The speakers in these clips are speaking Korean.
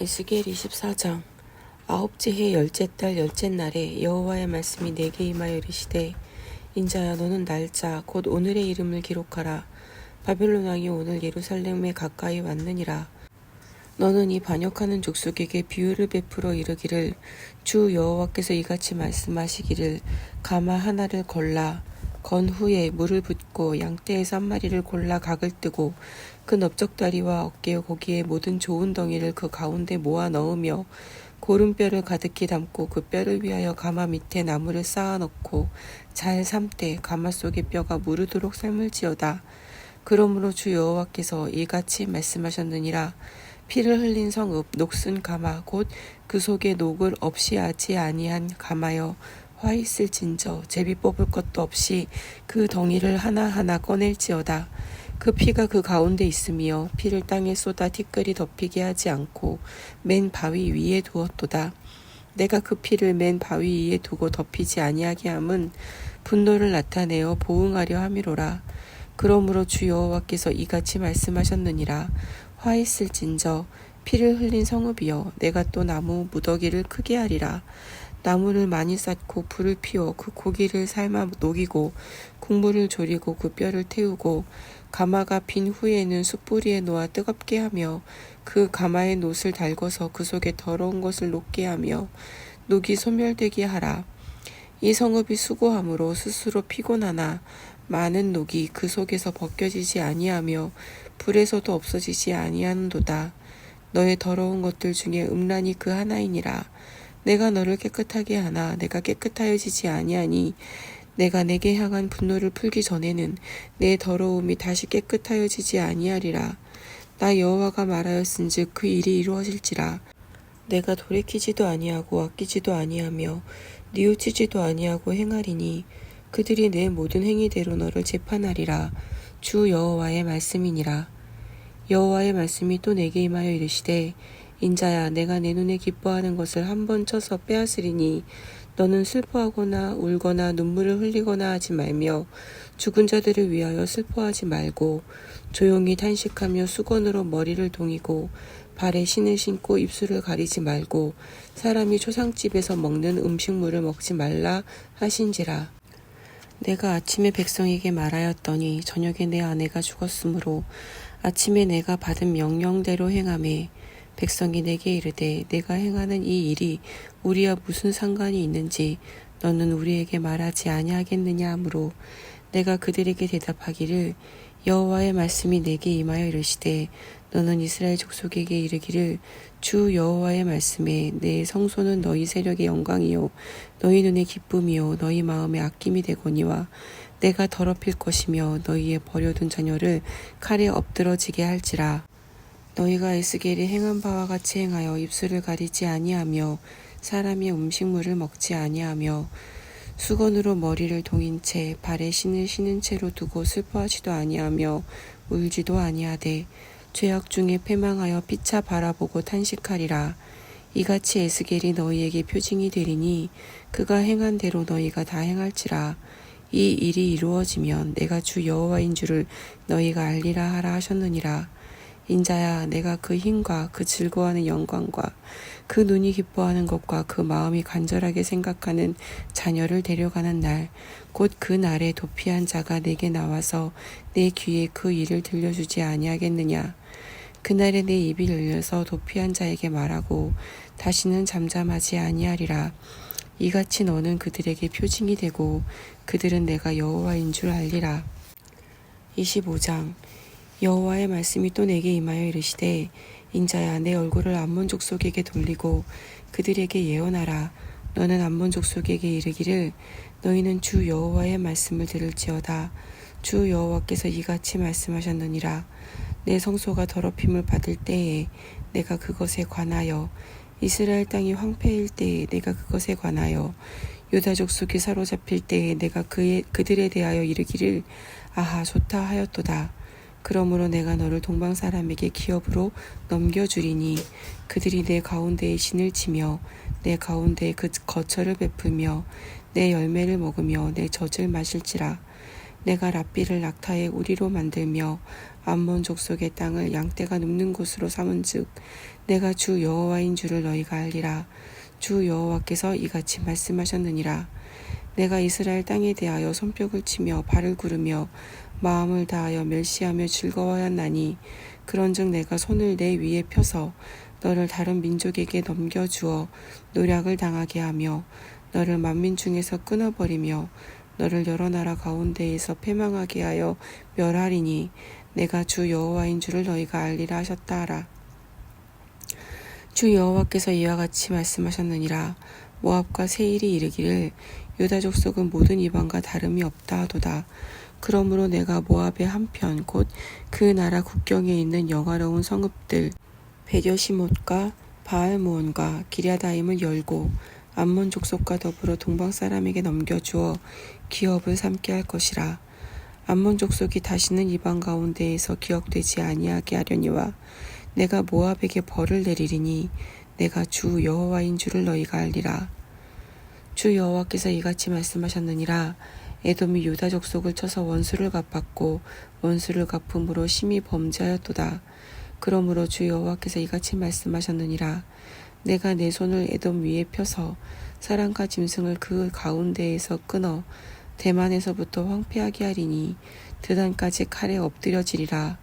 에스겔 24장 아홉째 해 열째 달 열째 날에 여호와의 말씀이 내게 임하여 이르시되 인자야 너는 날짜 곧 오늘의 이름을 기록하라. 바벨론 왕이 오늘 예루살렘에 가까이 왔느니라. 너는 이 반역하는 족속에게 비유를 베풀어 이르기를 주 여호와께서 이같이 말씀하시기를 가마 하나를 걸라 건 후에 물을 붓고 양떼에서 한 마리를 골라 각을 뜨고 그 넓적다리와 어깨 고기의 모든 좋은 덩이를 그 가운데 모아 넣으며 고름뼈를 가득히 담고 그 뼈를 위하여 가마 밑에 나무를 쌓아 넣고 잘 삶되 가마 속의 뼈가 무르도록 삶을지어다. 그러므로 주 여호와께서 이같이 말씀하셨느니라 피를 흘린 성읍 녹슨 가마 곧 그 속에 녹을 없이 하지 아니한 가마여 화 있을 진저 제비 뽑을 것도 없이 그 덩이를 하나하나 꺼낼지어다. 그 피가 그 가운데 있으며 피를 땅에 쏟아 티끌이 덮이게 하지 않고 맨 바위 위에 두었도다. 내가 그 피를 맨 바위 위에 두고 덮이지 아니하게 함은 분노를 나타내어 보응하려 함이로라. 그러므로 주 여호와께서 이같이 말씀하셨느니라. 화 있을진저 피를 흘린 성읍이여 내가 또 나무 무더기를 크게 하리라. 나무를 많이 쌓고 불을 피워 그 고기를 삶아 녹이고 국물을 졸이고 그 뼈를 태우고 가마가 빈 후에는 숯불위에 놓아 뜨겁게 하며 그 가마에 놋을 달궈서 그 속에 더러운 것을 녹게 하며 녹이 소멸되게 하라. 이 성읍이 수고함으로 스스로 피곤하나 많은 녹이 그 속에서 벗겨지지 아니하며 불에서도 없어지지 아니하는도다. 너의 더러운 것들 중에 음란이 그 하나이니라. 내가 너를 깨끗하게 하나 내가 깨끗하여지지 아니하니 내가 내게 향한 분노를 풀기 전에는 내 더러움이 다시 깨끗하여지지 아니하리라. 나 여호와가 말하였은즉 그 일이 이루어질지라. 내가 돌이키지도 아니하고 아끼지도 아니하며 뉘우치지도 아니하고 행하리니 그들이 내 모든 행위대로 너를 재판하리라. 주 여호와의 말씀이니라. 여호와의 말씀이 또 내게 임하여 이르시되 인자야 내가 내 눈에 기뻐하는 것을 한 번 쳐서 빼앗으리니 너는 슬퍼하거나 울거나 눈물을 흘리거나 하지 말며 죽은 자들을 위하여 슬퍼하지 말고 조용히 탄식하며 수건으로 머리를 동이고 발에 신을 신고 입술을 가리지 말고 사람이 초상집에서 먹는 음식물을 먹지 말라 하신지라. 내가 아침에 백성에게 말하였더니 저녁에 내 아내가 죽었으므로 아침에 내가 받은 명령대로 행함에 백성이 내게 이르되 내가 행하는 이 일이 우리와 무슨 상관이 있는지 너는 우리에게 말하지 아니하겠느냐 하므로 내가 그들에게 대답하기를 여호와의 말씀이 내게 임하여 이르시되 너는 이스라엘 족속에게 이르기를 주 여호와의 말씀에 내 성소는 너희 세력의 영광이요 너희 눈의 기쁨이요 너희 마음의 아낌이 되거니와 내가 더럽힐 것이며 너희의 버려둔 자녀를 칼에 엎드러지게 할지라 너희가 에스겔이 행한 바와 같이 행하여 입술을 가리지 아니하며 사람의 음식물을 먹지 아니하며 수건으로 머리를 동인 채 발에 신을 신은 채로 두고 슬퍼하지도 아니하며 울지도 아니하되 죄악 중에 패망하여 피차 바라보고 탄식하리라. 이같이 에스겔이 너희에게 표징이 되리니 그가 행한 대로 너희가 다 행할지라. 이 일이 이루어지면 내가 주 여호와인 줄을 너희가 알리라 하라 하셨느니라. 인자야 내가 그 힘과 그 즐거워하는 영광과 그 눈이 기뻐하는 것과 그 마음이 간절하게 생각하는 자녀를 데려가는 날 곧 그 날에 도피한 자가 내게 나와서 내 귀에 그 일을 들려주지 아니하겠느냐? 그날에 내 입이 열려서 도피한 자에게 말하고 다시는 잠잠하지 아니하리라. 이같이 너는 그들에게 표징이 되고 그들은 내가 여호와인 줄 알리라. 25장 여호와의 말씀이 또 내게 임하여 이르시되 인자야 내 얼굴을 암몬 족 속에게 돌리고 그들에게 예언하라. 너는 암몬 족 속에게 이르기를 너희는 주 여호와의 말씀을 들을지어다. 주 여호와께서 이같이 말씀하셨느니라. 내 성소가 더럽힘을 받을 때에 내가 그것에 관하여 이스라엘 땅이 황폐일 때에 내가 그것에 관하여 유다 족 속이 사로잡힐 때에 내가 그의, 그들에 대하여 이르기를 아하 좋다 하였도다 그러므로 내가 너를 동방 사람에게 기업으로 넘겨주리니 그들이 내 가운데에 신을 치며 내 가운데에 그 거처를 베풀며 내 열매를 먹으며 내 젖을 마실지라. 내가 랍비를 낙타의 우리로 만들며 암몬 족속의 땅을 양떼가 눕는 곳으로 삼은즉 내가 주 여호와인 줄을 너희가 알리라. 주 여호와께서 이같이 말씀하셨느니라 내가 이스라엘 땅에 대하여 손뼉을 치며 발을 구르며 마음을 다하여 멸시하며 즐거워하였나니 그런즉 내가 손을 내 위에 펴서 너를 다른 민족에게 넘겨 주어 노략을 당하게 하며 너를 만민 중에서 끊어버리며 너를 여러 나라 가운데에서 패망하게 하여 멸하리니 내가 주 여호와인 줄을 너희가 알리라 하셨다 하라. 주 여호와께서 이와 같이 말씀하셨느니라 모압과 세일이 이르기를 유다 족속은 모든 이방과 다름이 없다 하도다. 그러므로 내가 모압의 한편 곧 그 나라 국경에 있는 영화로운 성읍들 베려시못과 바알모온과 기랴다임을 열고 암몬 족속과 더불어 동방 사람에게 넘겨주어 기업을 삼게 할 것이라. 암몬 족속이 다시는 이방 가운데에서 기억되지 아니하게 하려니와 내가 모압에게 벌을 내리리니 내가 주 여호와인 줄을 너희가 알리라. 주 여호와께서 이같이 말씀하셨느니라. 에돔이 유다 족속을 쳐서 원수를 갚았고 원수를 갚음으로 심히 범죄하였도다. 그러므로 주 여호와께서 이같이 말씀하셨느니라. 내가 내 손을 에돔 위에 펴서 사람과 짐승을 그 가운데에서 끊어 대만에서부터 황폐하게 하리니 드단까지 칼에 엎드려지리라.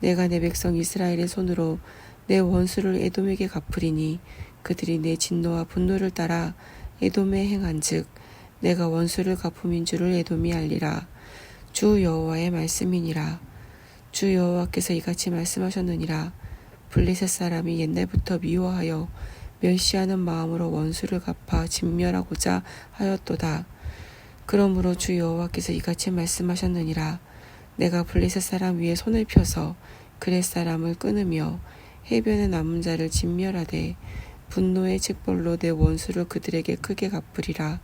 내가 내 백성 이스라엘의 손으로 내 원수를 에돔에게 갚으리니 그들이 내 진노와 분노를 따라 에돔에 행한즉 내가 원수를 갚음인 줄을 에돔이 알리라. 주 여호와의 말씀이니라. 주 여호와께서 이같이 말씀하셨느니라. 블리셋 사람이 옛날부터 미워하여 멸시하는 마음으로 원수를 갚아 진멸하고자 하였도다. 그러므로 주 여호와께서 이같이 말씀하셨느니라. 내가 블리셋 사람 위에 손을 펴서 그렛 사람을 끊으며 해변의 남은 자를 진멸하되 분노의 책벌로 내 원수를 그들에게 크게 갚으리라.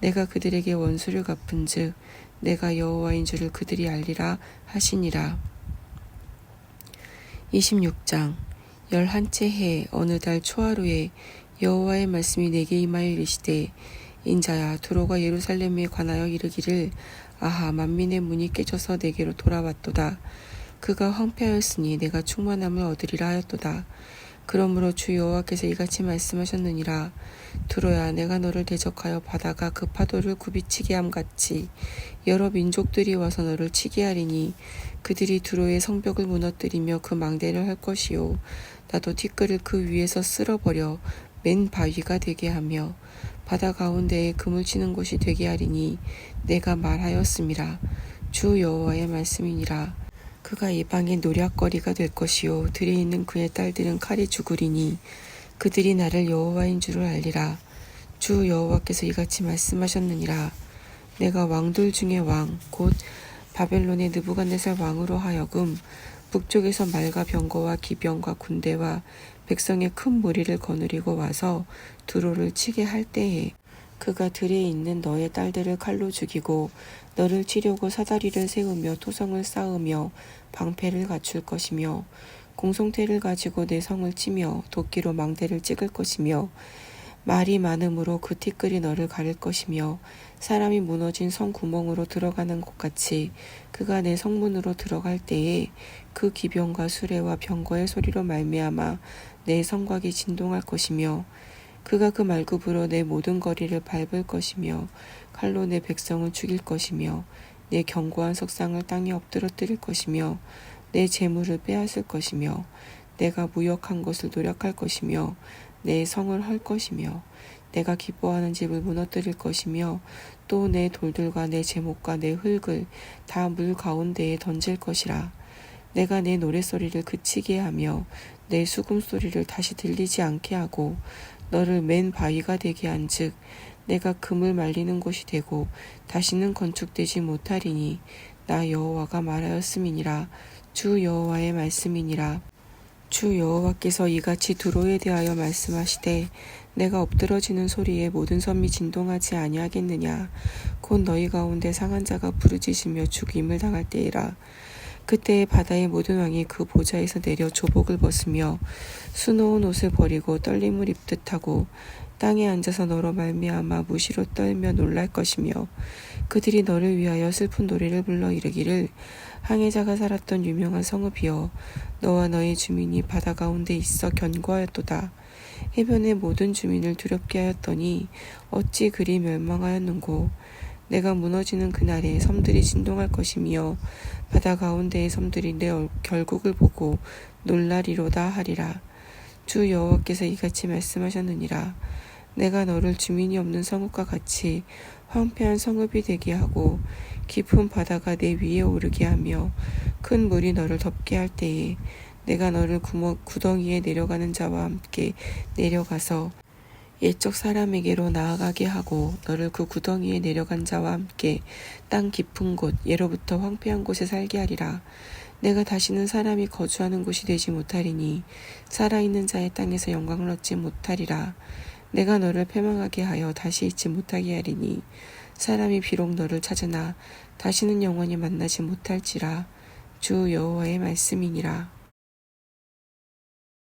내가 그들에게 원수를 갚은즉 내가 여호와인 줄을 그들이 알리라 하시니라. 26장 열한째 해 어느 달 초하루에 여호와의 말씀이 내게 임하여 이르시되 인자야 두로가 예루살렘에 관하여 이르기를 아하 만민의 문이 깨져서 내게로 돌아왔도다 그가 황폐하였으니 내가 충만함을 얻으리라 하였도다 그러므로 주 여호와께서 이같이 말씀하셨느니라. 두로야 내가 너를 대적하여 바다가 그 파도를 굽이치게 함 같이 여러 민족들이 와서 너를 치게 하리니 그들이 두로의 성벽을 무너뜨리며 그 망대를 할 것이요. 나도 티끌을 그 위에서 쓸어버려 맨 바위가 되게 하며 바다 가운데에 그물 치는 곳이 되게 하리니 내가 말하였음이라 주 여호와의 말씀이니라 그가 이방의 노략거리가 될 것이요. 들에 있는 그의 딸들은 칼이 죽으리니 그들이 나를 여호와인 줄을 알리라. 주 여호와께서 이같이 말씀하셨느니라. 내가 왕들 중에 왕곧 바벨론의 느부갓네살 왕으로 하여금 북쪽에서 말과 병거와 기병과 군대와 백성의 큰 무리를 거느리고 와서 두로를 치게 할 때에 그가 들에 있는 너의 딸들을 칼로 죽이고 너를 치려고 사다리를 세우며 토성을 쌓으며 방패를 갖출 것이며 공성태를 가지고 내 성을 치며 도끼로 망대를 찍을 것이며 말이 많음으로 그 티끌이 너를 가릴 것이며 사람이 무너진 성 구멍으로 들어가는 것 같이 그가 내 성문으로 들어갈 때에 그 기병과 수레와 병거의 소리로 말미암아 내 성곽이 진동할 것이며 그가 그 말굽으로 내 모든 거리를 밟을 것이며 칼로 내 백성을 죽일 것이며 내 견고한 석상을 땅에 엎드러뜨릴 것이며 내 재물을 빼앗을 것이며 내가 무역한 것을 노력할 것이며 내 성을 할 것이며 내가 기뻐하는 집을 무너뜨릴 것이며 또 내 돌들과 내 제목과 내 흙을 다 물 가운데에 던질 것이라. 내가 내 노랫소리를 그치게 하며 내 수금소리를 다시 들리지 않게 하고 너를 맨 바위가 되게 한즉 내가 금을 말리는 곳이 되고 다시는 건축되지 못하리니 나 여호와가 말하였음이니라. 주 여호와의 말씀이니라. 주 여호와께서 이같이 두로에 대하여 말씀하시되 내가 엎드러지는 소리에 모든 섬이 진동하지 아니하겠느냐? 곧 너희 가운데 상한 자가 부르짖으며 죽임을 당할 때이라 그때에 바다의 모든 왕이 그 보좌에서 내려 조복을 벗으며 수놓은 옷을 버리고 떨림을 입듯 하고 땅에 앉아서 너로 말미암아 무시로 떨며 놀랄 것이며 그들이 너를 위하여 슬픈 노래를 불러 이르기를 항해자가 살았던 유명한 성읍이여 너와 너의 주민이 바다 가운데 있어 견고하였도다. 해변의 모든 주민을 두렵게 하였더니 어찌 그리 멸망하였는고 내가 무너지는 그날에 섬들이 진동할 것이며 바다 가운데의 섬들이 내 얼- 결국을 보고 놀라리로다 하리라. 주 여호와께서 이같이 말씀하셨느니라. 내가 너를 주민이 없는 성읍과 같이 황폐한 성읍이 되게 하고 깊은 바다가 내 위에 오르게 하며 큰 물이 너를 덮게 할 때에 내가 너를 구멍, 구덩이에 내려가는 자와 함께 내려가서 옛적 사람에게로 나아가게 하고 너를 그 구덩이에 내려간 자와 함께 땅 깊은 곳 예로부터 황폐한 곳에 살게 하리라. 내가 다시는 사람이 거주하는 곳이 되지 못하리니 살아있는 자의 땅에서 영광을 얻지 못하리라. 내가 너를 패망하게 하여 다시 잊지 못하게 하리니 사람이 비록 너를 찾으나 다시는 영원히 만나지 못할지라. 주 여호와의 말씀이니라